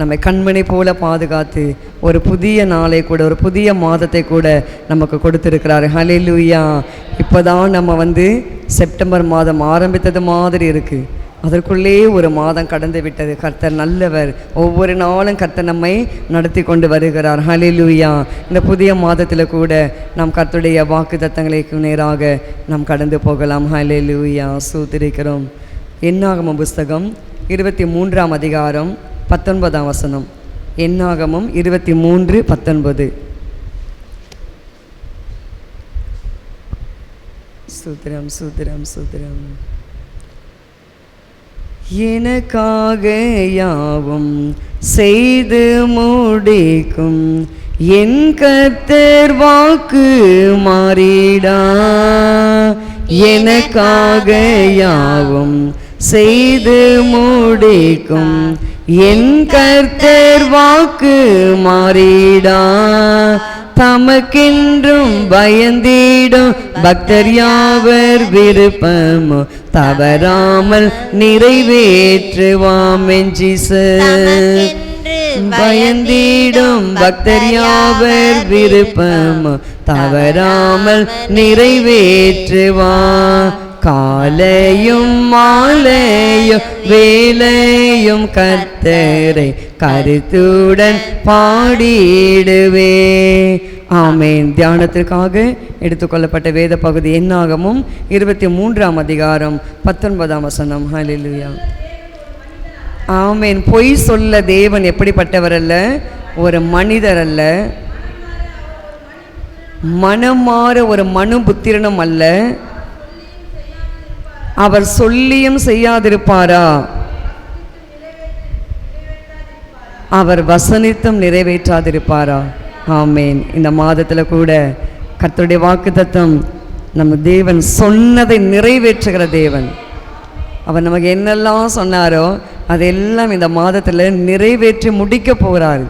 நம்மை கண்மணி போல பாதுகாத்து ஒரு புதிய நாளை கூட ஒரு புதிய மாதத்தை கூட நமக்கு கொடுத்துருக்கிறாரு. இப்போ இப்போதான் நம்ம வந்து செப்டம்பர் மாதம் ஆரம்பித்தது மாதிரி இருக்குது அதற்குள்ளே ஒரு மாதம் கடந்து விட்டது. கர்த்தர் நல்லவர். ஒவ்வொரு நாளும் கர்த்தர் நம்மை நடத்தி கொண்டு வருகிறார். ஹalleluya இந்த புதிய மாதத்தில் கூட நாம் கர்த்தருடைய வாக்கு தத்தங்களுக்கு நேராக நாம் கடந்து போகலாம். ஹalleluya சூத்திரிக்கிறோம். என்னாகம புஸ்தகம்? இருபத்தி மூன்றாம் அதிகாரம் பத்தொன்பதாம் வசனம். என்னாகமும் இருபத்தி மூன்று பத்தொன்பது. சூத்திரம் சூத்திரம் சூத்திரம். எனக்காக யாவும் செய்து முடிக்கும் என் கர்த்தர் வாக்கு மாறிடா. எனக்காக யாவும் செய்து முடிக்கும். என் கர்த்தர் வாக்கு மாறிடா. தமக்கென்றும் பயந்திடும். பக்தர் யாவர் விருப்பமோ தவறாமல் நிறைவேற்றுவாம் என்ஜிச பயந்திடும். பக்தர் யாவர் விருப்பமோ தவறாமல் நிறைவேற்றுவா காலையும் மாலையும் வேலையும் கத்தரை கருத்துடன் பாடிடுவே. ஆமேன். தியானத்திற்காக எடுத்துக்கொள்ளப்பட்ட வேத பகுதி என்னாகமும் இருபத்தி மூன்றாம் அதிகாரம் பத்தொன்பதாம் வசனம். ஹலிலுயா ஆமேன். பொய் சொல்ல தேவன் எப்படிப்பட்டவர் அல்ல? ஒரு மனிதர் அல்ல. மனமாற ஒரு மனு புத்திரனும் அல்ல. அவர் சொல்லியும் செய்யாதிருப்பாரா? அவர் வசனித்தும் நிறைவேற்றாதிருப்பாரா? ஆமேன். இந்த மாதத்தில் கூட கர்த்தருடைய தத்துவம் நம்ம தேவன் சொன்னதை நிறைவேற்றுகிற தேவன். அவர் நமக்கு என்னெல்லாம் சொன்னாரோ அதெல்லாம் இந்த மாதத்தில் நிறைவேற்றி முடிக்க போகிறாரு.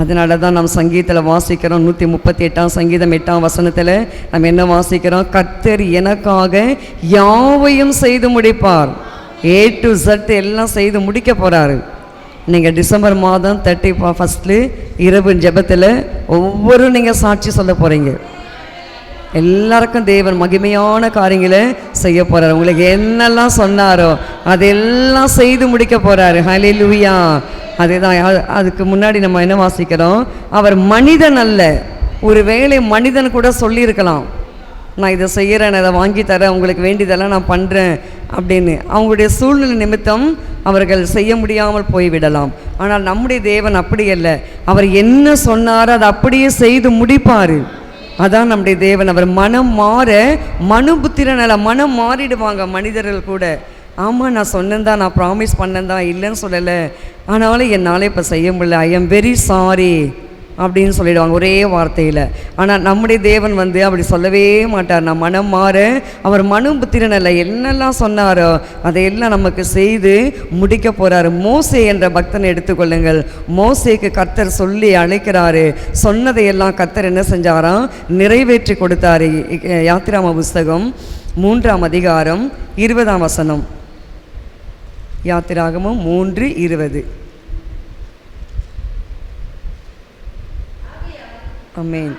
அதனால தான் நாம் சங்கீதத்தில் வாசிக்கிறோம். நூற்றி முப்பத்தி எட்டாம் சங்கீதம் எட்டாம் வசனத்தில் நம்ம என்ன வாசிக்கிறோம்? கர்த்தர் எனக்காக யாவையும் செய்து முடிப்பார். ஏ டு ஜட் எல்லாம் செய்து முடிக்க போகிறாரு நீங்கள் டிசம்பர் மாதம் தேர்ட்டி ஃபஸ்ட்டு இரவு ஜெபத்தில் ஒவ்வொரு நீங்கள் சாட்சி சொல்ல போகிறீங்க எல்லாருக்கும் தேவன் மகிமையான காரியங்களை செய்ய போகிறார் உங்களுக்கு என்னெல்லாம் சொன்னாரோ அதெல்லாம் செய்து முடிக்க போகிறாரு ஹலே லூயா அது- அதுக்கு முன்னாடி நம்ம என்ன வாசிக்கிறோம்? அவர் மனிதன் அல்ல. ஒரு வேளை மனிதன் கூட சொல்லியிருக்கலாம். நான் இதை செய்கிறேன் அதை வாங்கி தரேன் உங்களுக்கு வேண்டியதெல்லாம் நான் பண்ணுறேன் அப்படின்னு. அவங்களுடைய சூழ்நிலை நிமித்தம் அவர்கள் செய்ய முடியாமல் போய்விடலாம். ஆனால் நம்முடைய தேவன் அப்படி அல்ல. அவர் என்ன சொன்னாரோ அதை அப்படியே செய்து முடிப்பார். அதான் நம்முடைய தேவன். அவர் மனம் மாற மனு புத்திரன் அல்ல மனம் மாறிடுவாங்க மனிதர்கள் கூட. ஆமாம் நான் சொன்னேன் தான் நான் ப்ராமிஸ் பண்ணேன் தான் இல்லைன்னு சொல்லலை. ஆனாலும் என்னால் இப்போ செய்ய முடியல. ஐ எம் வெரி சாரி அப்படின்னு சொல்லிடுவாங்க ஒரே வார்த்தையில். ஆனால் நம்முடைய தேவன் வந்து அப்படி சொல்லவே மாட்டார். நான் மனம் மாற அவர் மனு புத்திரனில் என்னெல்லாம் சொன்னாரோ அதையெல்லாம் நமக்கு செய்து முடிக்க போகிறாரு மோசே என்ற பக்தனை எடுத்துக்கொள்ளுங்கள் மோசேக்கு கர்த்தர் சொல்லி அழைக்கிறாரு. சொன்னதையெல்லாம் கர்த்தர் என்ன செஞ்சாராம்? நிறைவேற்றி கொடுத்தாரு. யாத்திராம புஸ்தகம் மூன்றாம் அதிகாரம் இருபதாம் வசனம். யாத்திராகமும் மூன்று இருபது. அமேன்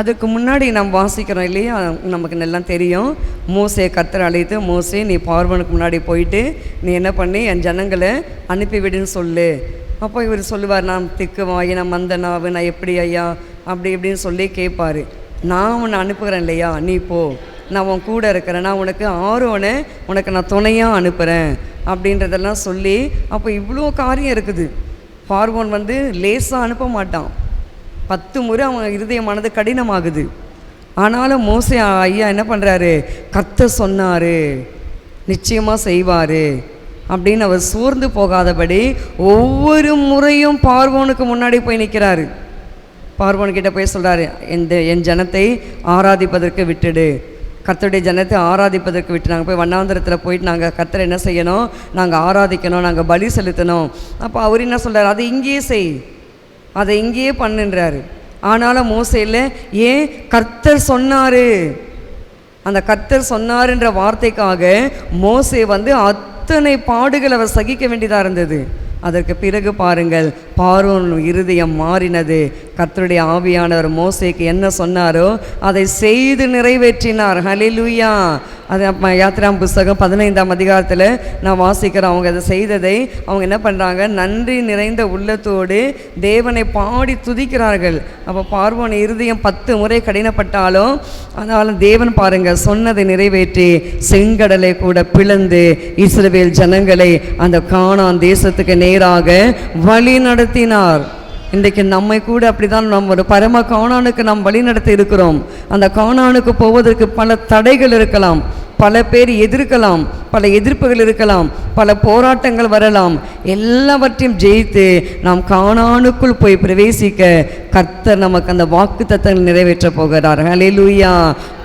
அதுக்கு முன்னாடி நாம் வாசிக்கிறோம் இல்லையா? நமக்கு நல்லா தெரியும். மோசையை கர்த்தர் அழைத்து மோசே நீ பார்வனுக்கு முன்னாடி போயிட்டு நீ என்ன பண்ணி? என் ஜனங்களை அனுப்பிவிடுன்னு சொல்லு. அப்போ இவர் சொல்லுவார் நான் திக்குவாயி நான் மந்தனாவு நான் எப்படி ஐயா? அப்படி இப்படின்னு சொல்லி கேட்பாரு. நான் உன்னை அனுப்புகிறேன் இல்லையா? நீ போ. நான் உன் கூட இருக்கிறேன். நான் உனக்கு ஆர்வனை உனக்கு நான் துணையாக அனுப்புகிறேன் அப்படின்றதெல்லாம் சொல்லி அப்போ இவ்வளோ காரியம் இருக்குது. பார்வோன் வந்து லேசாக அனுப்ப மாட்டான். பத்து முறை அவன் இருதயமானது கடினமாகுது. ஆனாலும் மோசை ஐயா என்ன பண்ணுறாரு கத்த சொன்னார். நிச்சயமாக செய்வார். அப்படின்னு அவர் சோர்ந்து போகாதபடி ஒவ்வொரு முறையும் பார்வோனுக்கு முன்னாடி போய் நிற்கிறாரு பார்வோன்கிட்ட போய் சொல்கிறாரு இந்த என் ஜனத்தை ஆராதிப்பதற்கு விட்டுடு. கர்த்தருடைய ஜனத்தை ஆராதிப்பதற்கு விட்டு நாங்கள் போய் வண்ணாந்திரத்தில் போயிட்டு நாங்கள் கர்த்தரை என்ன செய்யணும்? நாங்கள் ஆராதிக்கணும் நாங்கள் பலி செலுத்தணும். அப்போ அவர் என்ன சொல்கிறார் அதை இங்கேயே செய். அதை இங்கேயே பண்ணுன்றாரு. ஆனாலும் மோசையில் ஏன்? கர்த்தர் சொன்னார். அந்த கர்த்தர் சொன்னாருன்ற வார்த்தைக்காக மோசே வந்து அத் அத்தனை பாடுகள் அவர் சகிக்க வேண்டியதாக இருந்தது. அதற்கு பிறகு பாருங்கள் பார்வோன் இருதயம் மாறினது. கர்த்தருடைய ஆவியானவர் மோசைக்கு என்ன சொன்னாரோ அதை செய்து நிறைவேற்றினார். ஹலிலுயா அது அப்ப யாத்திராம் புஸ்தகம் பதினைந்தாம் அதிகாரத்தில் நான் வாசிக்கிறேன். அவங்க அதை செய்ததை அவங்க என்ன பண்ணுறாங்க நன்றி நிறைந்த உள்ளத்தோடு தேவனை பாடி துதிக்கிறார்கள். அப்போ பார்வோன் இருதயம் பத்து முறை கடினப்பட்டாலும் அதனால் தேவன் பாருங்க சொன்னதை நிறைவேற்றி செங்கடலை கூட பிளந்து இஸ்ரவேல் ஜனங்களை அந்த காணான் தேசத்துக்கு நேராக வழி நடத்தினார். இன்றைக்கு நம்மை கூட அப்படிதான் நம்ம ஒரு பரம காணானுக்கு நாம் வழி நடத்தி இருக்கிறோம். அந்த காணானுக்கு போவதற்கு பல தடைகள் இருக்கலாம். பல பேர் எதிர்க்கலாம். பல எதிர்ப்புகள் இருக்கலாம் பல போராட்டங்கள் வரலாம். எல்லாவற்றையும் ஜெயித்து நாம் காணானுக்குள் போய் பிரவேசிக்க கர்த்தர் நமக்கு அந்த வாக்கு தத்தங்கள் நிறைவேற்ற போகிறார். ஹalleluya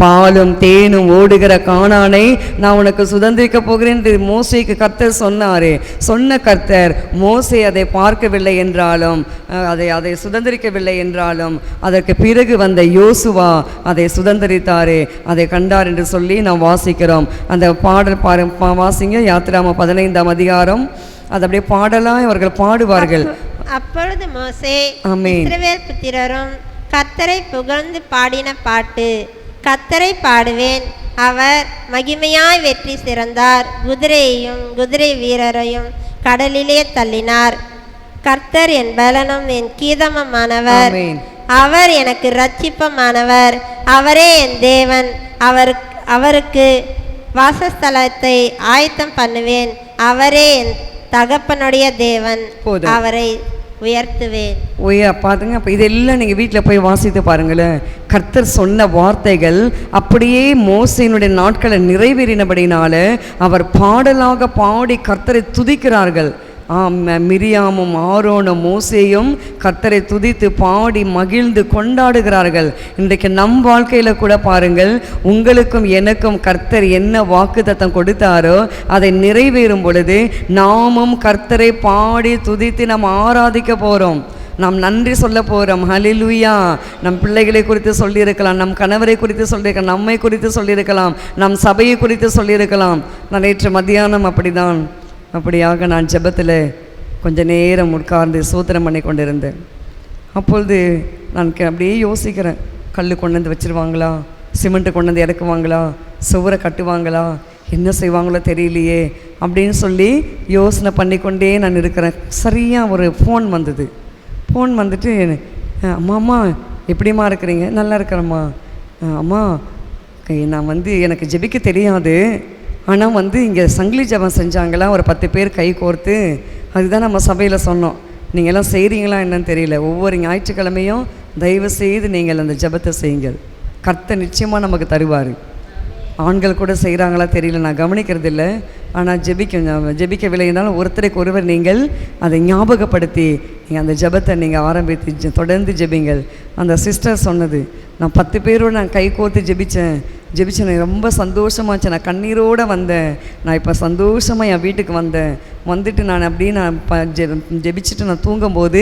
பாலும் தேனும் ஓடுகிற காணானை நான் உனக்கு சுதந்திரிக்க போகிறேன் என்று மோசேக்கு கர்த்தர் சொன்னார். சொன்ன கர்த்தர் மோசே அதை பார்க்கவில்லை என்றாலும் அதை அதை சுதந்திரிக்கவில்லை என்றாலும் அதற்கு பிறகு வந்த யோசுவா அதை சுதந்திரித்தாரே. அதை கண்டார் என்று சொல்லி நாம் வாசிக்கிறோம். அந்த பாடல் பாரு பா- வாசிங்க யாத்திராம பதினைந்தாம் அதிகாரம். அது அப்படியே பாடலாம் அவர்கள் பாடுவார்கள். அப்பொழுது மோசே. இஸ்ரவேல் புத்திரரும் கர்த்தரை புகழ்ந்து பாடின பாட்டு கர்த்தரை பாடுவேன் அவர் மகிமையாய் வெற்றி சிறந்தார். குதிரையையும் குதிரை வீரரையும் கடலிலே தள்ளினார். கர்த்தர் என் பலனும் என் கீதமுமானவர். அவர் எனக்கு இரட்சிப்பமானவர். அவரே என் தேவன். அவர் அவருக்கு வாசஸ்தலத்தை ஆயத்தம் பண்ணுவேன். அவரே என் தகப்பனுடைய தேவன். போதும். அவரை உயர்த்துவேன். ஓய்யா பாருங்க அப்போ இதெல்லாம் நீங்கள் வீட்டில் போய் வாசித்து பாருங்களேன். கர்த்தர் சொன்ன வார்த்தைகள் அப்படியே மோசையினுடைய நாட்களை நிறைவேறினபடினால அவர் பாடலாக பாடி கர்த்தரை துதிக்கிறார்கள். மிரியாமும் ஆரோனும் மோசேயும் கர்த்தரை துதித்து பாடி மகிழ்ந்து கொண்டாடுகிறார்கள். இன்றைக்கு நம் வாழ்க்கையில் கூட பாருங்கள் உங்களுக்கும் எனக்கும் கர்த்தர் என்ன வாக்குத்தத்தம் கொடுத்தாரோ அதை நிறைவேறும் பொழுது நாமும் கர்த்தரை பாடி துதித்து நாம் ஆராதிக்க போகிறோம் நாம் நன்றி சொல்ல போகிறோம் ஹலிலுயா நம் பிள்ளைகளை குறித்து சொல்லியிருக்கலாம் நம் கணவரை குறித்து சொல்லியிருக்கலாம் நம்மை குறித்து சொல்லியிருக்கலாம் நம் சபையை குறித்து சொல்லியிருக்கலாம். நான் நேற்று மத்தியானம் அப்படிதான் அப்படியாக நான் ஜெபத்தில் கொஞ்ச நேரம் உட்கார்ந்து சூத்திரம் பண்ணி கொண்டிருந்தேன். அப்பொழுது நான் அப்படியே யோசிக்கிறேன். கல் கொண்டு வந்து வச்சிருவாங்களா? சிமெண்ட்டு கொண்டு வந்து இறக்குவாங்களா? சுவரை கட்டுவாங்களா? என்ன செய்வாங்களோ தெரியலையே அப்படின்னு சொல்லி யோசனை பண்ணிக்கொண்டே நான் இருக்கிறேன். சரியாக ஒரு ஃபோன் வந்தது. ஃபோன் வந்துட்டு அம்மா அம்மா எப்படிம்மா இருக்கிறீங்க? நல்லா இருக்கிறேம்மா. அம்மா நான் வந்து எனக்கு ஜெபிக்க தெரியாது. ஆனால் வந்து இங்கே சங்கிலி ஜெபம் செஞ்சாங்களா? ஒரு பத்து பேர் கை கோர்த்து அதுதான் நம்ம சபையில் சொன்னோம். நீங்கள் எல்லாம் செய்கிறீங்களா என்னன்னு தெரியல. ஒவ்வொரு ஞாயிற்றுக்கிழமையும் தயவு செய்து நீங்கள் அந்த ஜெபத்தை செய்யுங்கள். கர்த்த நிச்சயமாக நமக்கு தருவார். ஆண்கள் கூட செய்கிறாங்களா தெரியல நான் கவனிக்கிறது இல்லை ஆனால் ஜெபிக்க ஜெபிக்கவில்லைனாலும் ஒருத்தருக்கு ஒருவர் நீங்கள் அதை ஞாபகப்படுத்தி நீங்கள் அந்த ஜெபத்தை நீங்கள் ஆரம்பித்து தொடர்ந்து ஜெபிங்கள். அந்த சிஸ்டர் சொன்னது நான் பத்து பேரோடு நான் கை கோர்த்து ஜெபித்தேன் ஜெபிச்சேன் ரொம்ப சந்தோஷமாச்சு. நான் கண்ணீரோடு வந்தேன். நான் இப்போ சந்தோஷமாக என் வீட்டுக்கு வந்தேன். வந்துட்டு நான் அப்படியே நான் ப ஜெபிச்சுட்டு நான் தூங்கும்போது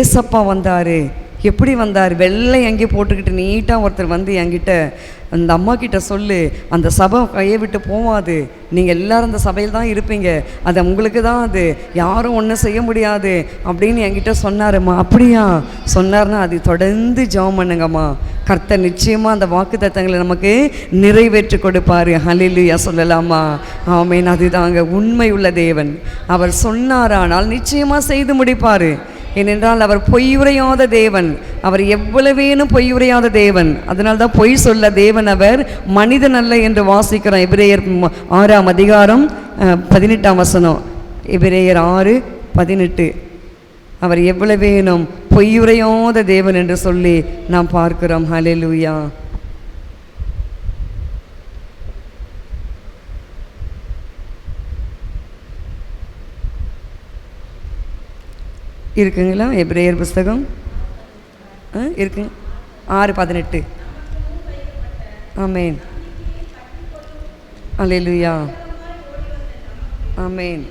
ஏசப்பா வந்தார். எப்படி வந்தார்? வெள்ளை அங்கே போட்டுக்கிட்டு நீட்டாக ஒருத்தர் வந்து என்கிட்ட அந்த அம்மா கிட்ட சொல்லு அந்த சபை கையை விட்டு போவாது. நீங்கள் எல்லோரும் அந்த சபையில் தான் இருப்பீங்க. அது உங்களுக்கு தான் அது. யாரும் ஒன்றும் செய்ய முடியாது. அப்படின்னு என்கிட்ட சொன்னாருமா அப்படியா? சொன்னார்னா அது தொடர்ந்து ஜெபம் பண்ணுங்கம்மா. கர்த்தர் நிச்சயமாக அந்த வாக்கு தத்தங்களை நமக்கு நிறைவேற்றி கொடுப்பார். ஹலிலுயா சொல்லலாமா? ஆமேன். அதுதாங்க உண்மை உள்ள தேவன். அவர் சொன்னாரானால் நிச்சயமாக செய்து முடிப்பார். ஏனென்றால் அவர் பொய் உரையாத தேவன். அவர் எவ்வளவேனும் பொய் உரையாத தேவன். அதனால தான் பொய் சொல்ல தேவன் அவர் மனிதன் அல்ல என்று வாசிக்கிறோம் எபிரேயர் ஆறாம் அதிகாரம் பதினெட்டாம் வசனம். எபிரேயர் ஆறு பதினெட்டு. அவர் எவ்வளவேனும் பொய்யுரையாத தேவன் என்று சொல்லி நாம் பார்க்கிறோம். ஹalleluya. இருக்குங்களா? எப்ரேயர் புஸ்தகம்? ஆ இருக்குங்க ஆறு பதினெட்டு. ஆமேன். அல்லேலூயா. ஆமேன்.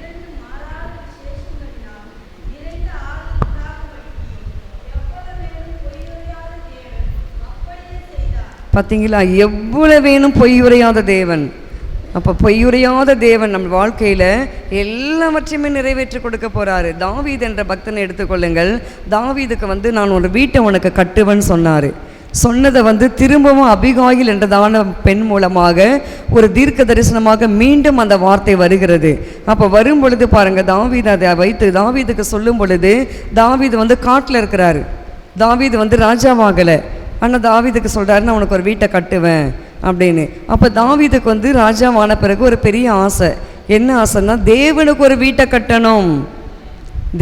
பார்த்தீங்களா எவ்வளவு வேணும் பொய் உரையாத தேவன். அப்போ பொய்யுரையாத தேவன் நம் வாழ்க்கையில் எல்லாவற்றையுமே நிறைவேற்றி கொடுக்க போகிறாரு தாவீது என்ற பக்தனை எடுத்துக்கொள்ளுங்கள் தாவீதுக்கு வந்து நான் ஒரு வீட்டை உனக்கு கட்டுவேன் சொன்னார். சொன்னதை வந்து திரும்பவும் அபிகாயில் என்றதான பெண் மூலமாக ஒரு தீர்க்க தரிசனமாக மீண்டும் அந்த வார்த்தை வருகிறது. அப்போ வரும் பொழுது பாருங்கள் தாவீது அதை வைத்து தாவீதுக்கு சொல்லும் பொழுது தாவீது வந்து காட்டில் இருக்கிறாரு. தாவீது வந்து ராஜாவாகலை. ஆனால் தாவீதுக்கு சொல்கிறாரு நான் உனக்கு ஒரு வீட்டை கட்டுவேன் அப்படின்னு. அப்போ தாவீதுக்கு வந்து ராஜாவான பிறகு ஒரு பெரிய ஆசை. என்ன ஆசைன்னா தேவனுக்கு ஒரு வீட்டை கட்டணும்.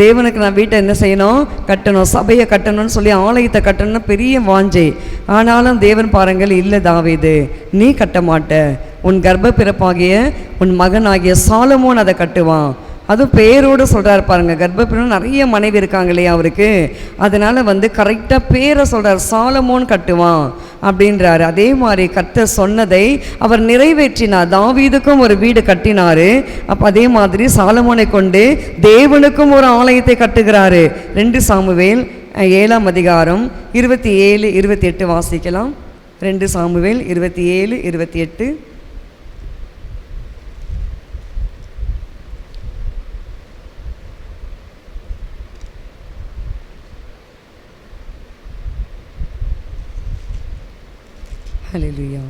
தேவனுக்கு நான் வீட்டை என்ன செய்யணும்? கட்டணும். சபையை கட்டணும்னு சொல்லி ஆலயத்தை கட்டணும்னு பெரிய வாஞ்சை. ஆனாலும் தேவன் பாருங்கள் இல்லை தாவீது நீ கட்ட மாட்ட உன் கர்ப்ப பிறப்பாகிய உன் மகனாகிய சாலமோன் அதை கட்டுவான். அதுவும் பேரோடு சொல்கிறார் பாருங்க. கர்ப்பப்பிரம் நிறைய மனைவி இருக்காங்க இல்லையா அவருக்கு? அதனால் வந்து கரெக்டாக பேரை சொல்கிறார் சாலமோன் கட்டுவான் அப்படின்றாரு. அதே மாதிரி கத்த சொன்னதை அவர் நிறைவேற்றினார். தாவீதுக்கும் ஒரு வீடு கட்டினாரு. அப்போ அதே மாதிரி சாலமோனை கொண்டு தேவனுக்கும் ஒரு ஆலயத்தை கட்டுகிறாரு. ரெண்டு சாமுவேல் ஏழாம் அதிகாரம் இருபத்தி ஏழு இருபத்தி எட்டு வாசிக்கலாம். ரெண்டு சாமுவேல் இருபத்தி ஏழு இருபத்தி எட்டு. ஹalleluya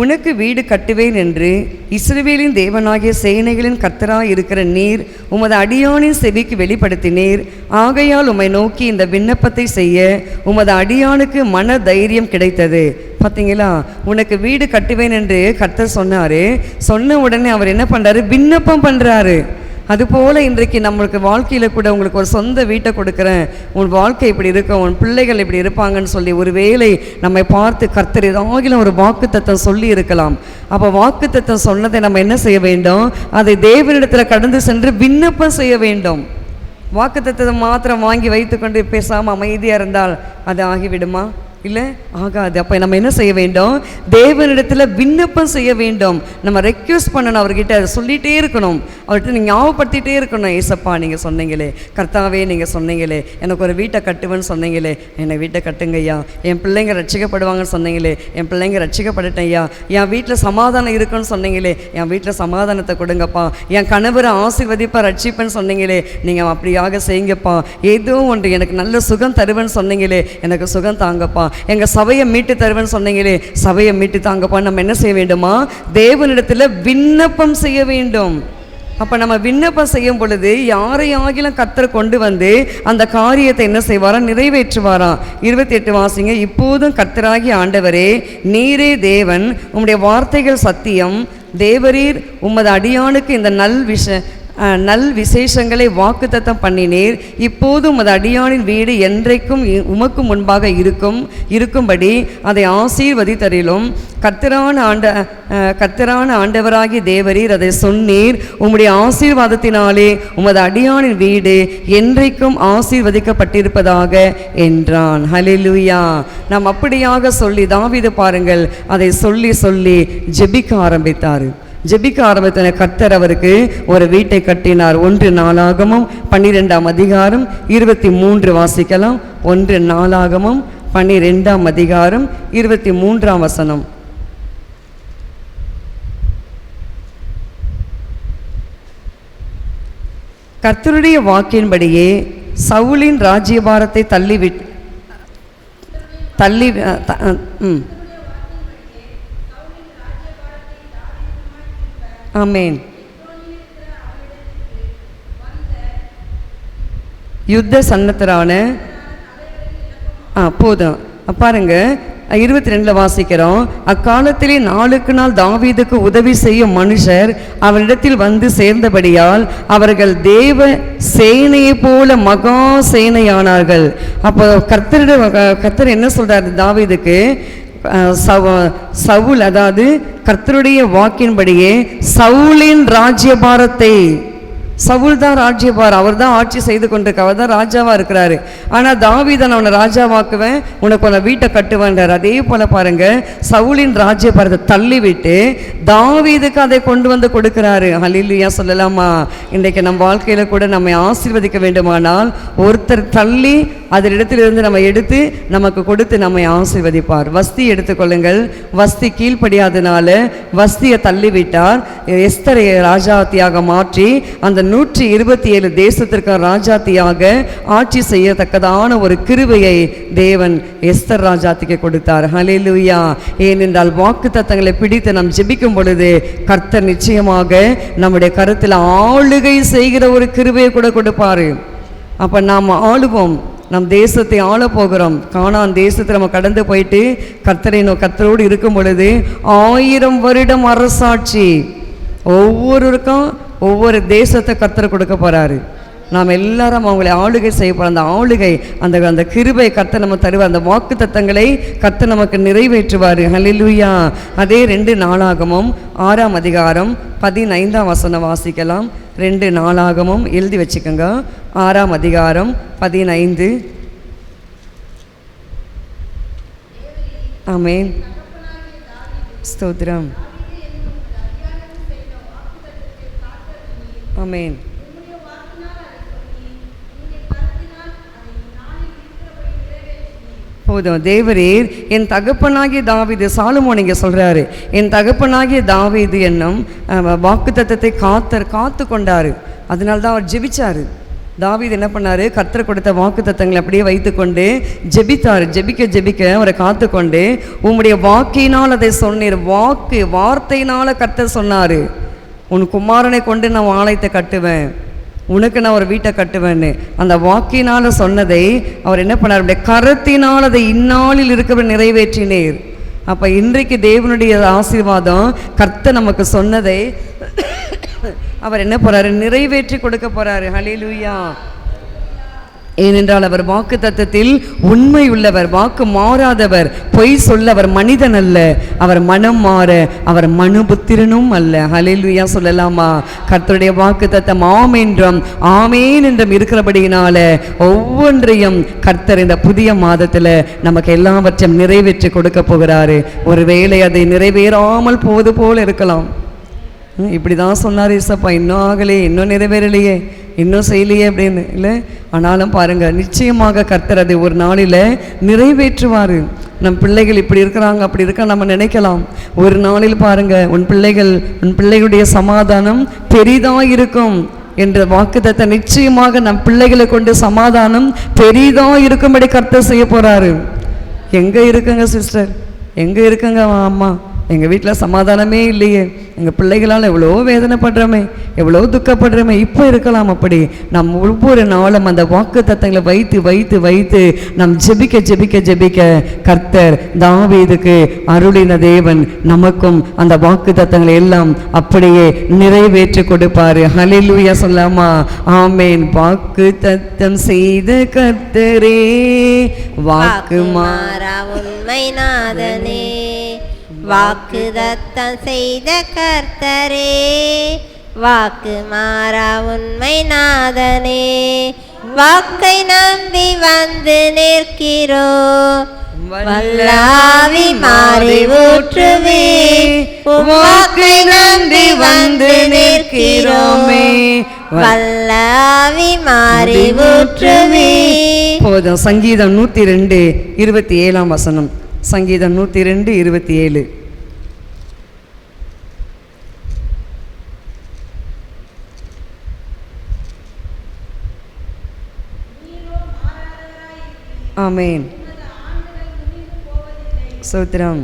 உனக்கு வீடு கட்டுவேன் என்று இஸ்ரவேலின் தேவனாகிய சேனைகளின் கத்தராக இருக்கிற நீர் உமது அடியானின் செவிக்கு வெளிப்படுத்தினீர். ஆகையால் உம்மை நோக்கி இந்த விண்ணப்பத்தை செய்ய உமது அடியானுக்கு மன தைரியம் கிடைத்தது. பார்த்தீங்களா உனக்கு வீடு கட்டுவேன் என்று கர்த்தர் சொன்னார். சொன்ன உடனே அவர் என்ன பண்ணுறாரு விண்ணப்பம் பண்ணுறாரு அதுபோல் இன்றைக்கு நம்மளுக்கு வாழ்க்கையில் கூட உங்களுக்கு ஒரு சொந்த வீட்டை கொடுக்குறேன். உன் வாழ்க்கை இப்படி இருக்கும் உன் பிள்ளைகள் இப்படி இருப்பாங்கன்னு சொல்லி ஒரு வேளை நம்மை பார்த்து கர்த்தர் ஏதாகிலும் ஒரு வாக்குத்தத்தம் சொல்லி இருக்கலாம். அப்போ வாக்குத்தத்தம் சொன்னதை நம்ம என்ன செய்ய வேண்டும்? அதை தேவனிடத்தில் கடந்து சென்று விண்ணப்பம் செய்ய வேண்டும். வாக்குத்தத்தத்தை மாத்திரம் வாங்கி வைத்துக்கொண்டு பேசாமல் அமைதியாக இருந்தால் அது ஆகிவிடுமா? இல்லை? ஆகாது. அப்போ நம்ம என்ன செய்ய வேண்டும்? தேவனிடத்தில் விண்ணப்பம் செய்ய வேண்டும். நம்ம ரெக்வஸ்ட் பண்ணணும் அவர்கிட்ட. அதை சொல்லிகிட்டே இருக்கணும். அவர்கிட்ட நீங்கள் ஞாபகப்படுத்திகிட்டே இருக்கணும். ஏசப்பா நீங்கள் சொன்னீங்களே. கர்த்தாவே நீங்கள் சொன்னீங்களே. எனக்கு ஒரு வீட்டை கட்டுவேன்னு சொன்னீங்களே. என்னை வீட்டை கட்டுங்க ஐயா என் பிள்ளைங்க ரட்சிக்கப்படுவாங்கன்னு சொன்னீங்களே. என் பிள்ளைங்க ரட்சிக்கப்படட்டும் ஐயா என் வீட்டில் சமாதானம் இருக்குன்னு சொன்னீங்களே. என் வீட்டில் சமாதானத்தை கொடுங்கப்பா. என் கணவரை ஆசீர்வதிப்பா ரட்சிப்பேன்னு சொன்னீங்களே. நீங்கள் அப்படியாக செய்யுங்கப்பா. ஏதோ ஒன்று எனக்கு நல்ல சுகம் தருவேன்னு சொன்னீங்களே. எனக்கு சுகம் தாங்கப்பா. எங்கள் சபையை மீட்டு தருவேன்னு சொன்னீங்களே சபையை மீட்டு தாங்கப்பா நம்ம என்ன செய்ய வேண்டுமா? தேவனிடத்தில் விண்ணப்பம் செய்ய வேண்டும். அப்போ நம்ம விண்ணப்பம் செய்யும் பொழுது யாரையாகிலும் கத்தர் கொண்டு வந்து அந்த காரியத்தை என்ன செய்வாராம் நிறைவேற்றுவாராம் இருபத்தி எட்டு வாசிங்க இப்போதும் கர்த்தராகி ஆண்டவரே நீரே தேவன் உம்முடைய வார்த்தைகள் சத்தியம். தேவரீர் உமது அடியானுக்கு இந்த நல் விஷ நல் விசேஷங்களை வாக்குத்தத்தம் பண்ணினீர். இப்போது உமது அடியானின் வீடு என்றைக்கும் இ- உமக்கு முன்பாக இருக்கும் இருக்கும்படி அதை ஆசீர்வதித்தரிலும் கத்திரான ஆண்ட கத்திரான ஆண்டவராகி தேவரீர் அதை சொன்னீர். உம்முடைய ஆசீர்வாதத்தினாலே உமது அடியானின் வீடு என்றைக்கும் ஆசீர்வதிக்கப்பட்டிருப்பதாக என்றான். ஹலிலுயா நாம் அப்படியாக சொல்லி தாவிது பாருங்கள் அதை சொல்லி சொல்லி ஜெபிக்க ஆரம்பித்தார். ஜெபிக்க ஆரம்பித்தன கர்த்தர் அவருக்கு ஒரு வீட்டை கட்டினார். ஒன்று நாளாகமும் பன்னிரெண்டாம் அதிகாரம் இருபத்தி மூன்று வாசிக்கலாம். ஒன்று நாளாகமும் பன்னிரெண்டாம் அதிகாரம் இருபத்தி மூன்றாம் வசனம். கர்த்தருடைய வாக்கின்படியே சவுலின் ராஜ்யபாரத்தை தள்ளிவிட் தள்ளி ம். ஆமேன் யுத்த சன்னத்தரான ஆ போதும். பாருங்க. இருபத்தி ரெண்டில் வாசிக்கிறோம். அக்காலத்திலே நாளுக்கு நாள் தாவீதுக்கு உதவி செய்யும் மனுஷர் அவரிடத்தில் வந்து சேர்ந்தபடியால் அவர்கள் தேவ சேனையைப் போல மகா சேனையானார்கள். அப்போ கர்த்தரிட கர்த்தர் என்ன சொல்கிறார் தாவீதுக்கு? சவ- சவுல் அதாவது கர்த்தருடைய வாக்கின்படியே சவுலின் ராஜ்யபாரத்தை சவுல் தான் ராஜ்யபார். அவர் தான் ஆட்சி செய்து கொண்டிருக்க அவர் தான் ராஜாவாக இருக்கிறாரு. ஆனால் தாவிதன் அவனை ராஜாவாக்குவேன் உனக்கு உன வீட்டை கட்டுவேன்றார். அதே போல பாருங்க சவுலின் ராஜ்யபாரத்தை தள்ளிவிட்டு தாவீதுக்கு அதை கொண்டு வந்து கொடுக்குறாரு. ஹலிலுயா சொல்லலாமா? இன்றைக்கு நம் வாழ்க்கையில கூட நம்மை ஆசீர்வதிக்க வேண்டுமானால் ஒருத்தர் தள்ளி அதிலிடத்திலிருந்து நம்ம எடுத்து நமக்கு கொடுத்து நம்மை ஆசீர்வதிப்பார். வஸ்தி எடுத்துக்கொள்ளுங்கள் வஸ்தி கீழ்ப்படியாதனால வஸ்தியை தள்ளிவிட்டார். எஸ்தரை ராஜாத்தியாக மாற்றி அந்த நூற்றி இருபத்தி ஏழு தேசத்திற்கு ராஜாத்தியாக ஆட்சி செய்யத்தக்கதான ஒரு கிருபையை தேவன் எஸ்தர் ராஜாத்திக்கு கொடுத்தார். ஹalleluya. ஏனென்றால் வாக்கு தத்தங்களை பிடித்து நாம் ஜெபிக்கும் பொழுது கர்த்தர் நிச்சயமாக நம்முடைய கருத்தில் ஆளுகை செய்கிற ஒரு கிருபையை கூட கொடுப்பாரு. அப்ப நாம் ஆளுவோம். நம் தேசத்தை ஆள போகிறோம் காணான் தேசத்தை நம்ம கடந்து போயிட்டு கர்த்தரை நோ கர்த்தரோடு இருக்கும் பொழுது ஆயிரம் வருடம் அரசாட்சி. ஒவ்வொருவருக்கும் ஒவ்வொரு தேசத்தை கர்த்தர் கொடுக்க போகிறாரு நாம் எல்லாரும் அவங்களை ஆளுகை செய்ய போகிறோம் அந்த ஆளுகை அந்த அந்த கிருபை கத்தை நம்ம தருவார். அந்த வாக்கு தத்தங்களை கர்த்தர் நமக்கு நிறைவேற்றுவார். ஹலிலுயா அதே ரெண்டு நாளாகமும் ஆறாம் அதிகாரம் பதினைந்தாம் வசனம் வாசிக்கலாம். ரெண்டு நாளாகமும் எழுதி வச்சுக்கோங்க. ஆறாம் அதிகாரம் பதினைந்து. ஆமென் ஸ்தோத்திரம். அமேன் போதும். தேவரீர் என் தகப்பனாகிய தாவிது சாலுமோன் இங்கே சொல்கிறாரு என் தகப்பனாகிய தாவீது என்னும் வாக்கு தத்தத்தை காத்தர் காத்து கொண்டார். அதனால தான் அவர் ஜெபிச்சார். தாவீது என்ன பண்ணார்? கத்தர் கொடுத்த வாக்கு தத்தங்களை அப்படியே வைத்துக்கொண்டு ஜெபித்தார். ஜெபிக்க ஜெபிக்க அவரை காத்துக்கொண்டு உம்முடைய வாக்கினால் அதை சொன்னீர். வாக்கு வார்த்தையினால் கர்த்தர் சொன்னார். உன் குமாரனை கொண்டு நான் ஆலயத்தை கட்டுவேன். உனக்கு நான் ஒரு வீட்டை கட்டுவேன்னு. அந்த வாக்கினால் சொன்னதை அவர் என்ன பண்ணார்? அப்படியே கருத்தினால் அதை இந்நாளில் இருக்கிற நிறைவேற்றினீர். அப்போ இன்றைக்கு தேவனுடைய ஆசீர்வாதம் கர்த்த நமக்கு சொன்னதை அவர் என்ன போகிறாரு நிறைவேற்றி கொடுக்க போறாரு. லூயா ஏனென்றால் அவர் வாக்கு தத்தத்தில் உண்மை உள்ளவர் வாக்கு மாறாதவர் பொய் சொல்ல அவர் மனிதன் அல்ல. அவர் மனம் மாற அவர் மனுபுத்திரனும் அல்ல. ஹalleluya சொல்லலாமா? கர்த்தருடைய வாக்கு தத்தம் ஆம் என்றும் ஆமேன் என்றும் இருக்கிறபடியினால ஒவ்வொன்றையும் கர்த்தர் இந்த புதிய மாதத்துல நமக்கு எல்லாவற்றையும் நிறைவேற்றி கொடுக்க போகிறாரு. ஒருவேளை அதை நிறைவேறாமல் போவது போல இருக்கலாம். ம், இப்படி தான் சொன்னார் இசப்பா இன்னும் ஆகலையே இன்னும் நிறைவேறலையே. இன்னும் செய்யலையே அப்படின்னு. இல்லை ஆனாலும் பாருங்கள் நிச்சயமாக கர்த்தர் அதை ஒரு நாளில் நிறைவேற்றுவார். நம் பிள்ளைகள் இப்படி இருக்கிறாங்க அப்படி இருக்க நம்ம நினைக்கலாம். ஒரு நாளில் பாருங்கள் உன் பிள்ளைகள் உன் பிள்ளைகளுடைய சமாதானம் பெரிதாக இருக்கும் என்ற வாக்குத்தத்தை நிச்சயமாக நம் பிள்ளைகளை கொண்டு சமாதானம் பெரிதாக இருக்கும்படி கர்த்தர் செய்ய போகிறாரு எங்கே இருக்குங்க சிஸ்டர்? எங்கே இருக்குங்க அம்மா? எங்கள் வீட்டில் சமாதானமே இல்லையே. எங்கள் பிள்ளைகளால் எவ்வளோ வேதனைப்படுறோமே எவ்வளோ துக்கப்படுறோமே இப்போ இருக்கலாம் அப்படி. நம் ஒவ்வொரு நாளும் அந்த வாக்கு தத்தங்களை வைத்து வைத்து வைத்து நம் ஜெபிக்க ஜெபிக்க ஜெபிக்க கர்த்தர் தாவீதுக்கு அருளின தேவன் நமக்கும் அந்த வாக்கு தத்தங்களை எல்லாம் அப்படியே நிறைவேற்றி கொடுப்பாரு. ஹalleluya சொல்லாமா? ஆமேன். வாக்கு தத்தம் செய்த கர்த்தரே வாக்கு மாறா உண்மை நாதனே. வாக்குதத்தம் செய்த கர்த்தரே. வாக்கு மாறா உண்மை நாதனே. வாக்கை நம்பி வந்து நிற்கிறோ. வல்லாவி மாறி ஊற்றுவே வாக்கை நம்பி வந்து நிற்கிறோமே. வல்லாவி மாறி ஊற்றுவே போதும். சங்கீதம் நூற்றி ரெண்டு இருபத்தி ஏழாம் வசனம். சங்கீதம் நூற்றி ரெண்டு இருபத்தி ஏழு. ஆமேன். சோத்திரம்.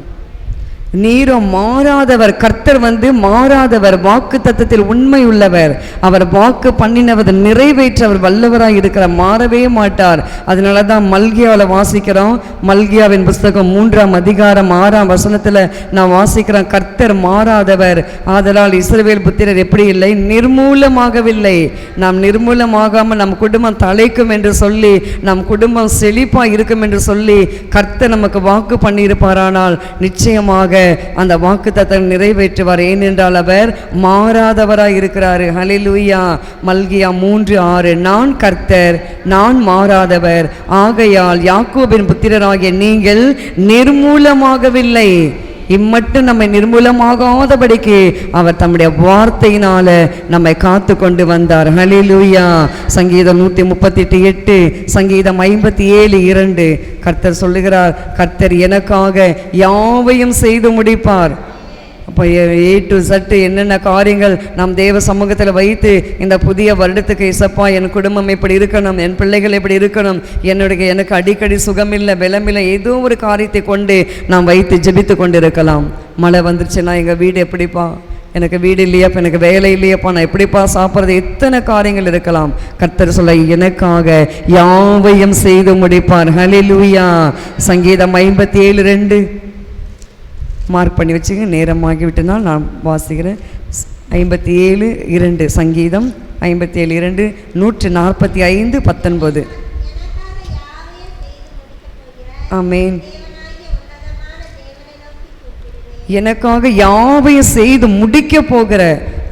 நீரோ மாறாதவர் கர்த்தர் வந்து மாறாதவர் வாக்கு தத்தத்தில் உண்மை உள்ளவர் அவர் வாக்கு பண்ணினவர் நிறைவேற்ற அவர் இருக்கிற இருக்கிறார் மாறவே மாட்டார். அதனால தான் மல்கியாவில் வாசிக்கிறோம். மல்கியாவின் புஸ்தகம் மூன்றாம் அதிகாரம் ஆறாம் வசனத்தில் நான் வாசிக்கிறோம் கர்த்தர் மாறாதவர் ஆதலால் இஸ்ரவேல் புத்திரர் எப்படி இல்லை? நிர்மூலமாகவில்லை. நாம் நிர்மூலமாகாமல் நம் குடும்பம் தலைக்கும் என்று சொல்லி நம் குடும்பம் செழிப்பாக இருக்கும் என்று சொல்லி கர்த்தர் நமக்கு வாக்கு பண்ணியிருப்பாரானால் நிச்சயமாக அந்த வாக்குத்தத்தத்தை நிறைவேற்றுவார். ஏனென்றால் அவர் மாறாதவராய் இருக்கிறாரு. ஹலிலுயா மல்கியா மூன்று ஆறு. நான் கர்த்தர் நான் மாறாதவர். ஆகையால் யாக்கோபின் புத்திரராகிய நீங்கள் நிர்மூலமாகவில்லை. இம்மட்டும் நம்மை நிர்மூலமாகாதபடிக்கு அவர் தம்முடைய வார்த்தையினால நம்மை காத்து கொண்டு வந்தார். ஹலிலூயா சங்கீதம் நூற்றி முப்பத்தி எட்டு எட்டு சங்கீதம் ஐம்பத்தி ஏழு இரண்டு. கர்த்தர் சொல்லுகிறார் கர்த்தர் எனக்காக யாவையும் செய்து முடிப்பார். அப்போ ஏ டு சட்டு என்னென்ன காரியங்கள் நாம் தேவ சமூகத்தில் வைத்து இந்த புதிய வருடத்துக்கு இசப்பா என் குடும்பம் இப்படி இருக்கணும் என் பிள்ளைகள் இப்படி இருக்கணும் என்னுடைய எனக்கு அடிக்கடி சுகமில்லை பலமில்லை ஏதோ ஒரு காரியத்தை கொண்டு நாம் வைத்து ஜெபித்து கொண்டு இருக்கலாம் மழை வந்துருச்சுன்னா எங்கள் வீடு எப்படிப்பா? எனக்கு வீடு இல்லையாப்பா எனக்கு வேலை இல்லையாப்பா நான் எப்படிப்பா சாப்பிட்றது? எத்தனை காரியங்கள் இருக்கலாம். கர்த்தர் சொல்ல எனக்காக யாவையும் செய்து முடிப்பார். ஹலிலூயா சங்கீதம் ஐம்பத்தி ஏழு ரெண்டு. மார்க் பண்ணி வச்சுங்க. நேரமாகிவிட்டனால் நான் வாசிக்கிறேன். ஐம்பத்தி ஏழு இரண்டு சங்கீதம். ஐம்பத்தி ஏழு இரண்டு நூற்றி நாற்பத்தி ஐந்து பத்தொன்பது. ஆமேன். எனக்காக யாவையும் செய்து முடிக்க போகிற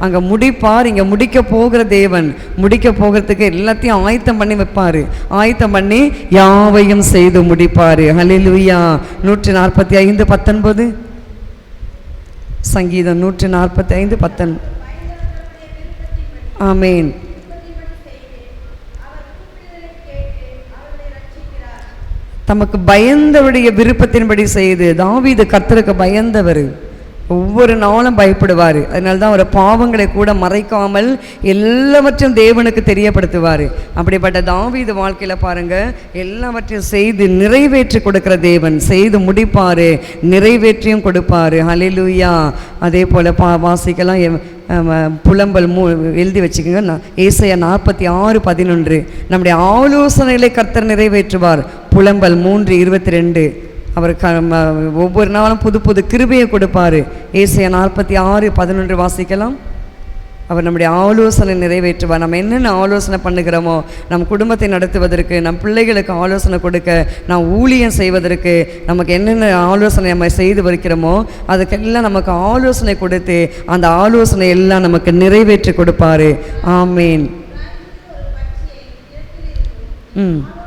அங்கே முடிப்பார் இங்கே முடிக்க போகிற தேவன். முடிக்க போகிறதுக்கு எல்லாத்தையும் ஆயத்தம் பண்ணி வைப்பார். ஆயத்தம் பண்ணி யாவையும் செய்து முடிப்பார். ஹலிலுயா நூற்றி நாற்பத்தி ஐந்து பத்தொன்பது. சங்கீதம் நூற்றி நாற்பத்தி ஐந்து பத்தன் ஆமேன். தமக்கு பயந்தவருடைய விருப்பத்தின்படி செய்து தாவீது கர்த்தருக்கு பயந்தவர். ஒவ்வொரு நாளும் பயப்படுவார். அதனால தான் அவர் பாவங்களை கூட மறைக்காமல் எல்லாவற்றையும் தேவனுக்கு தெரியப்படுத்துவார். அப்படிப்பட்ட தாவீது வாழ்க்கையில் பாருங்க எல்லாவற்றையும் செய்து நிறைவேற்றி கொடுக்கிற தேவன் செய்து முடிப்பார் நிறைவேற்றியும் கொடுப்பார். அலிலூயா அதே போல் பா வாசிக்கலாம் புலம்பல் மூ எழுதி வச்சுக்கோங்க. நான் ஏசையா நாற்பத்தி ஆறு பதினொன்று. நம்முடைய ஆலோசனைகளை கர்த்தர் நிறைவேற்றுவார். புலம்பல் மூன்று இருபத்தி ரெண்டு. அவர் க ம- ஒவ்வொரு நாளும் புது புது கிருபையை கொடுப்பார். ஏசிய நாற்பத்தி ஆறு பதினொன்று வாசிக்கலாம். அவர் நம்முடைய ஆலோசனை நிறைவேற்றுவார். நம்ம என்னென்ன ஆலோசனை பண்ணுகிறோமோ நம் குடும்பத்தை நடத்துவதற்கு நம் பிள்ளைகளுக்கு ஆலோசனை கொடுக்க நாம் ஊழியம் செய்வதற்கு நமக்கு என்னென்ன ஆலோசனை நம்ம செய்து வருகிறோமோ அதுக்கெல்லாம் நமக்கு ஆலோசனை கொடுத்து அந்த ஆலோசனை எல்லாம் நமக்கு நிறைவேற்றி கொடுப்பாரு. ஆமீன். ம்.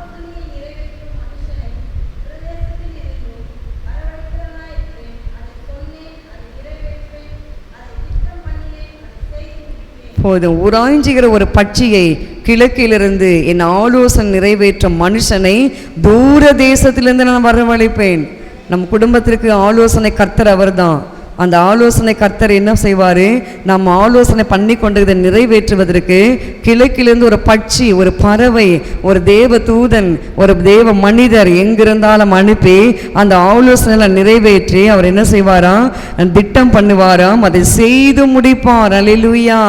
போதும் உராய்ஞ்சுகிற ஒரு பட்சியை கிழக்கிலிருந்து என் ஆலோசனை நிறைவேற்றும் மனுஷனை தூர தேசத்திலிருந்து நான் வரவழைப்பேன். நம் குடும்பத்திற்கு ஆலோசனை கர்த்தர் அவர்தான். அந்த ஆலோசனை கர்த்தர் என்ன செய்வார்? நம்ம ஆலோசனை பண்ணி கொண்டதை நிறைவேற்றுவதற்கு கிழக்கிலிருந்து ஒரு பட்சி ஒரு பறவை ஒரு தேவ தூதன் ஒரு தேவ மனிதர் எங்கிருந்தாலும் அனுப்பி அந்த ஆலோசனைகளை நிறைவேற்றி அவர் என்ன செய்வாராம்? திட்டம் பண்ணுவாராம். அதை செய்து முடிப்பார். அலிலுயா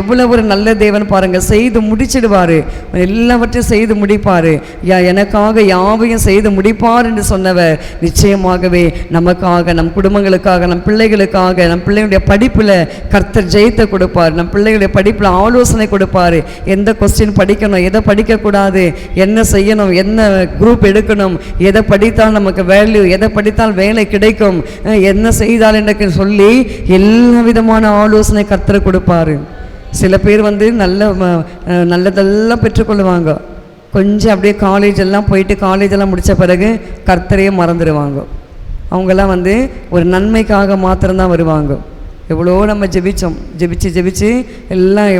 எவ்வளவு ஒரு நல்ல தேவன் பாருங்க. செய்து முடிச்சிடுவாரு. எல்லாவற்றையும் செய்து முடிப்பார். யா எனக்காக யாவையும் செய்து முடிப்பார் என்று சொன்னவர் நிச்சயமாகவே நமக்காக நம் குடும்பங்களுக்காக நம் பிள்ளை பிள்ளைகளுக்காக நம் பிள்ளைகளுடைய படிப்பில் கர்த்தர் ஜெயத்தை கொடுப்பார். நம் பிள்ளைகளுடைய படிப்பில் ஆலோசனை கொடுப்பாரு. எந்த கொஸ்டின் படிக்கணும் எதை படிக்கக்கூடாது என்ன செய்யணும் என்ன குரூப் எடுக்கணும் எதை படித்தால் நமக்கு வேல்யூ எதை படித்தால் வேலை கிடைக்கும் என்ன செய்தால் எனக்கு சொல்லி எல்லா விதமான ஆலோசனை கர்த்தர் கொடுப்பாரு. சில பேர் வந்து நல்ல நல்லதெல்லாம் பெற்றுக்கொள்ளுவாங்க. கொஞ்சம் அப்படியே காலேஜ் எல்லாம் போயிட்டு காலேஜ் எல்லாம் முடித்த பிறகு கர்த்தரையே மறந்துடுவாங்க அவங்கெல்லாம் வந்து ஒரு நன்மைக்காக மாத்திரம்தான் வருவாங்க. எவ்வளோ நம்ம ஜெபிச்சோம். ஜெபிச்சு ஜெபிச்சு எல்லாம்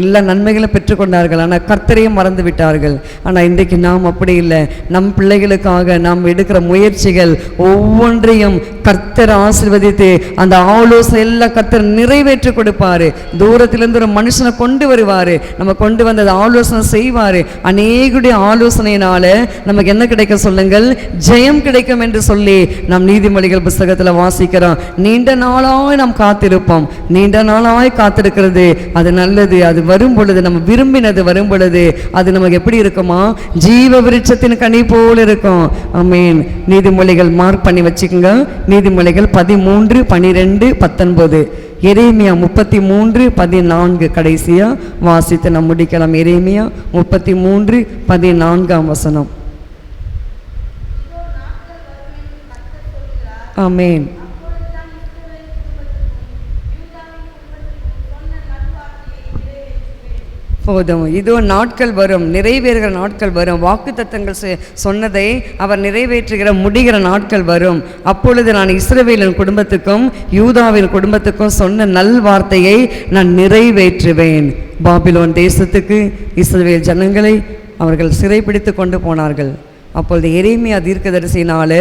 எல்லா நன்மைகளும் பெற்றுக்கொண்டார்கள். ஆனால் கர்த்தரையும் மறந்து விட்டார்கள் ஆனால் இன்றைக்கு நாம் அப்படி இல்லை. நம் பிள்ளைகளுக்காக நாம் எடுக்கிற முயற்சிகள் ஒவ்வொன்றையும் கர்த்தர் ஆசிர்வதித்து அந்த ஆலோசனை எல்லாம் கர்த்தர் நிறைவேற்றி கொடுப்பாரு. தூரத்திலிருந்து ஒரு மனுஷனை கொண்டு வருவாரு. நம்ம கொண்டு வந்தது ஆலோசனை செய்வாரு. அநேகுடைய ஆலோசனையினால நமக்கு என்ன கிடைக்கும் சொல்லுங்கள்? ஜெயம் கிடைக்கும் என்று சொல்லி நாம் நீதிமொழிகள் புஸ்தகத்தில் வாசிக்கிறோம். நீண்ட நாளாக நாம் காத்திருப்போம். நீண்ட நாளாய் காத்திருக்கிறது. அது நல்லது. அது வரும் பொழுது நம்ம விரும்பினது வரும் பொழுது அது நமக்கு எப்படி இருக்குமா? ஜீவ விருட்சத்தின் கனி போல் இருக்கும். ஆமீன். நீதிமொழிகள் மார்க் பண்ணி வச்சுக்கோங்க. நீதிமொழிகள் பதிமூன்று பனிரெண்டு பத்தொன்பது. எரேமியா முப்பத்தி மூன்று பதினான்கு கடைசியா? வாசித்து நாம் முடிக்கலாம். எரேமியா முப்பத்தி மூன்று பதினான்காம் வசனம். ஆமேன். போதும். இதோ நாட்கள் வரும். நிறைவேறுகிற நாட்கள் வரும். வாக்கு தத்தங்கள் சொன்னதை அவர் நிறைவேற்றுகிற முடிகிற நாட்கள் வரும். அப்பொழுது நான் இஸ்ரவேலின் குடும்பத்துக்கும் யூதாவின் குடும்பத்துக்கும் சொன்ன நல் வார்த்தையை நான் நிறைவேற்றுவேன். பாபிலோன் தேசத்துக்கு இஸ்ரவேல் ஜனங்களை அவர்கள் சிறைப்பிடித்து கொண்டு போனார்கள். அப்பொழுது எரேமியா தீர்க்கதரிசினால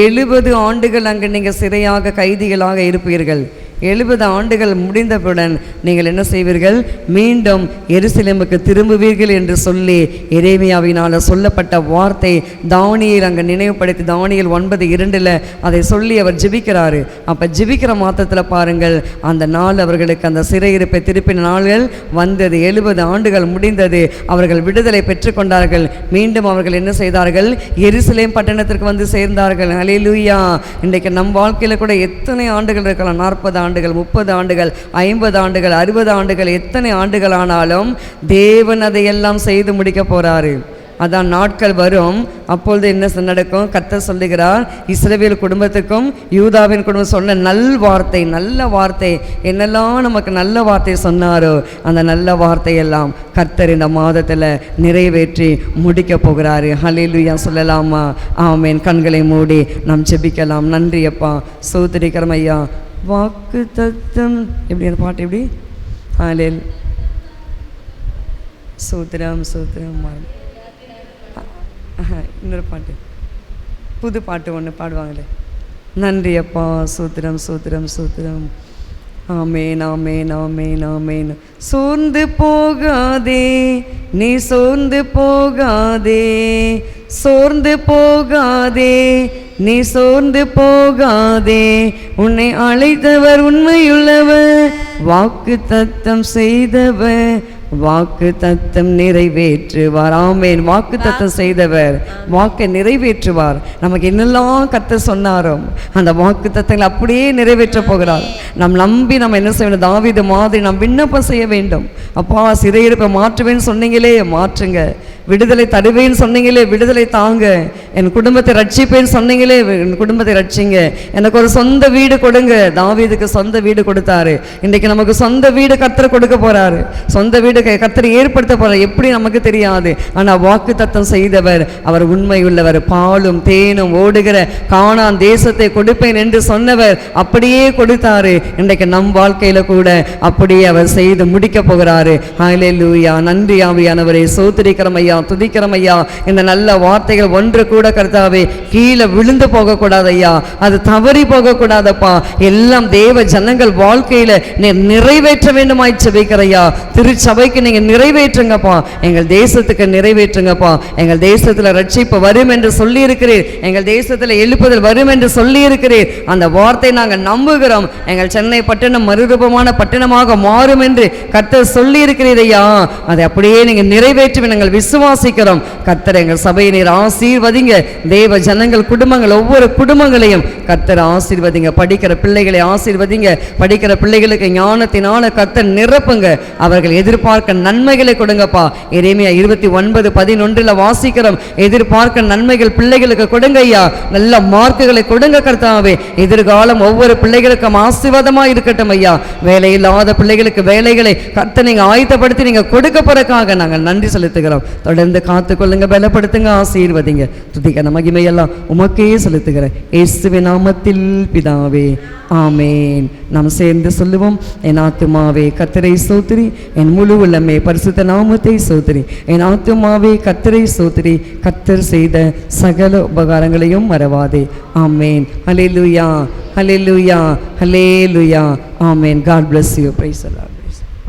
எழுபது ஆண்டுகள் அங்கு நீங்கள் சிறையாக கைதிகளாக இருப்பீர்கள். எழுபது ஆண்டுகள் முடிந்தவுடன் நீங்கள் என்ன செய்வீர்கள்? மீண்டும் எருசலேமுக்கு திரும்புவீர்கள் என்று சொல்லி எரேமியாவினால் சொல்லப்பட்ட வார்த்தை தானியில் அங்கே நினைவுபடுத்தி தானியில் ஒன்பது இரண்டில் அதை சொல்லி அவர் ஜிபிக்கிறாரு. அப்போ ஜிபிக்கிற மாத்திரத்தில் பாருங்கள் அந்த நாள் அவர்களுக்கு அந்த சிறையிருப்பை திருப்பின நாள்கள் வந்தது. எழுபது ஆண்டுகள் முடிந்தது. அவர்கள் விடுதலை பெற்றுக்கொண்டார்கள். மீண்டும் அவர்கள் என்ன செய்தார்கள்? எருசலேம் பட்டணத்திற்கு வந்து சேர்ந்தார்கள். அலையிலூயா இன்றைக்கு நம் வாழ்க்கையில் கூட எத்தனை ஆண்டுகள் இருக்கலாம்? நாற்பது ஆண்டுகள் முப்பது ஆண்டுகள் ஐம்பது ஆண்டுகள் அறுபது ஆண்டுகள் எத்தனை ஆண்டுகள் ஆனாலும் தேவன் அதையெல்லாம் செய்து முடிக்க போறாரு. அதான் நாட்கள் வரும். அப்பொழுது என்ன நடக்கும்? கர்த்தர் சொல்லுகிறார் இஸ்ரவேல் குடும்பத்துக்கும் யூதாவின் குடும்பம் சொன்ன நல் வார்த்தை நல்ல வார்த்தை. என்னெல்லாம் நமக்கு நல்ல வார்த்தை சொன்னாரோ அந்த நல்ல வார்த்தையெல்லாம் கர்த்தர் இந்த மாதத்தில் நிறைவேற்றி முடிக்க போகிறாரு. ஹலிலுயா சொல்லலாமா? ஆமென். கண்களை மூடி நாம் ஜெபிக்கலாம். நன்றியப்பா. சூத்திரிக்கிறமையா வாக்கு தத்தம். எப்படி அந்த பாட்டு எப்படி? ஆலேல் சூத்திரம் சூத்திரம் இன்னொரு பாட்டு. புது பாட்டு ஒன்று பாடுவாங்களே. நன்றி அப்பா சூத்திரம் சூத்திரம் சூத்திரம். ஆமேன் ஆமேன் ஆமேன் ஆமேன். சோர்ந்து போகாதே நீ சோர்ந்து போகாதே. சோர்ந்து போகாதே நீ சோர்ந்து போகாதே. உன்னை அழைத்தவர் உண்மையுள்ளவர். வாக்கு தத்தம் செய்தவர். வாக்கு தத்தம் நிறைவேற்றுவார். ஆமேன். வாக்கு தத்தம் செய்தவர். வாக்கை நிறைவேற்றுவார். நமக்கு என்னெல்லாம் கத்த சொன்னாரோ அந்த வாக்கு தத்தங்களை அப்படியே நிறைவேற்ற போகிறார். நாம் நம்பி நம்ம என்ன செய்யணும் தாவித மாதிரி நாம் விண்ணப்பம் செய்ய வேண்டும். அப்பா சிறையிருப்பை மாற்றுவேன்னு சொன்னீங்களே மாற்றுங்க. விடுதலை தருவேன்னு சொன்னீங்களே விடுதலை தாங்க. என் குடும்பத்தை ரட்சிப்பேன்னு சொன்னீங்களே என் குடும்பத்தை ரட்சிங்க. எனக்கு ஒரு சொந்த வீடு கொடுங்க. தாவீதுக்கு சொந்த வீடு கொடுத்தாரு. இன்றைக்கு நமக்கு சொந்த வீடு கத்தரை கொடுக்க போறாரு. சொந்த வீடு க- கர்த்தர் ஏற்படுத்த போகிறார் எப்படி நமக்கு தெரியாது. ஆனா வாக்கு தத்தம் செய்தவர் அவர் உண்மை உள்ளவர் பாலும் தேனும் ஓடுகிற காணான் தேசத்தை கொடுப்பேன் என்று சொன்னவர் அப்படியே கொடுத்தாரு. இன்றைக்கு நம் வாழ்க்கையில கூட அப்படியே அவர் செய்து முடிக்க போகிறாரு. ஹalleluya நன்றி ஆவியானவரே. சோத்திரிக்கிறமையா ஐயா ஐயா. இந்த நல்ல வார்த்தைகள் ஒன்று கூட கூட கர்த்தாவே கீழே விழுந்து போகக்கூடாது ஐயா அது தவறி போகக்கூடாதப்பா. எல்லாம் தேவ ஜனங்கள் வாழ்க்கையில் நீர் நிறைவேற்ற வேண்டுமாய் செபிக்கிறையா திருச்சபைக்கு நீங்கள் நிறைவேற்றுங்கப்பா. எங்கள் தேசத்துக்கு நிறைவேற்றுங்கப்பா. எங்கள் தேசத்தில் ரட்சிப்பு வரும் என்று சொல்லியிருக்கிறீர். எங்கள் தேசத்தில் எழுப்புதல் வரும் என்று சொல்லியிருக்கிறீர். அந்த வார்த்தை நாங்கள் நம்புகிறோம். எங்கள் சென்னை பட்டணம் மறுரூபமான பட்டணமாக மாறும் என்று கர்த்தர் சொல்லியிருக்கிறீர் ஐயா அதை அப்படியே நீங்கள் நிறைவேற்றுவேன். நாங்கள் விசுவாசிக்கிறோம். கர்த்தர் எங்கள் சபையினர் ஆசீர்வதிங்க. தேவ ஜனங்கள் குடும்பங்கள் ஒவ்வொரு குடும்பங்களையும் கர்த்தர் ஆசீர்வதிங்க. படிக்கிற பிள்ளைகளை ஆசீர்வதிங்க. படிக்கிற பிள்ளைகளுக்கு ஞானத்தினால கர்த்தர் நிரப்புங்க. அவர்கள் எதிர்பார்க்க நன்மைகளை கொடுங்கப்பா. இறைமையா இருபத்தி ஒன்பது பதினொன்றில் வாசிக்கிறோம். எதிர்பார்க்க நன்மைகள் பிள்ளைகளுக்கு கொடுங்க ஐயா. நல்ல மார்க்குகளை கொடுங்க கர்த்தாவே. எதிர்காலம் ஒவ்வொரு பிள்ளைகளுக்கும் ஆசீர்வாதமா இருக்கட்டும் ஐயா. வேலை இல்லாத பிள்ளைகளுக்கு வேலைகளை கர்த்த நீங்க ஆயத்தப்படுத்தி நீங்க கொடுக்க போறதுக்காக நாங்கள் நன்றி செலுத்துகிறோம். தொடர்ந்து காத்துக்கொள்ளுங்க பலப்படுத்துங்க ஆசீர்வதிங்க. துதிக்க மகிமையெல்லாம் உமக்கே செலுத்துகிறேன் இயேசுவின் நாமத்தில் பிதாவே ஆமேன் நாம் சேர்ந்து சொல்லுவோம் என் ஆத்துமாவே கத்தரை சோத்திரி என் முழு உள்ளமே பரிசுத்த நாமத்தை சோத்திரி என் ஆத்துமாவே கத்தரை சோத்திரி கத்தர் செய்த சகல உபகாரங்களையும் மறவாதே ஆமேன் ஹalleluya ஹலே hallelujah amen God bless you praise allot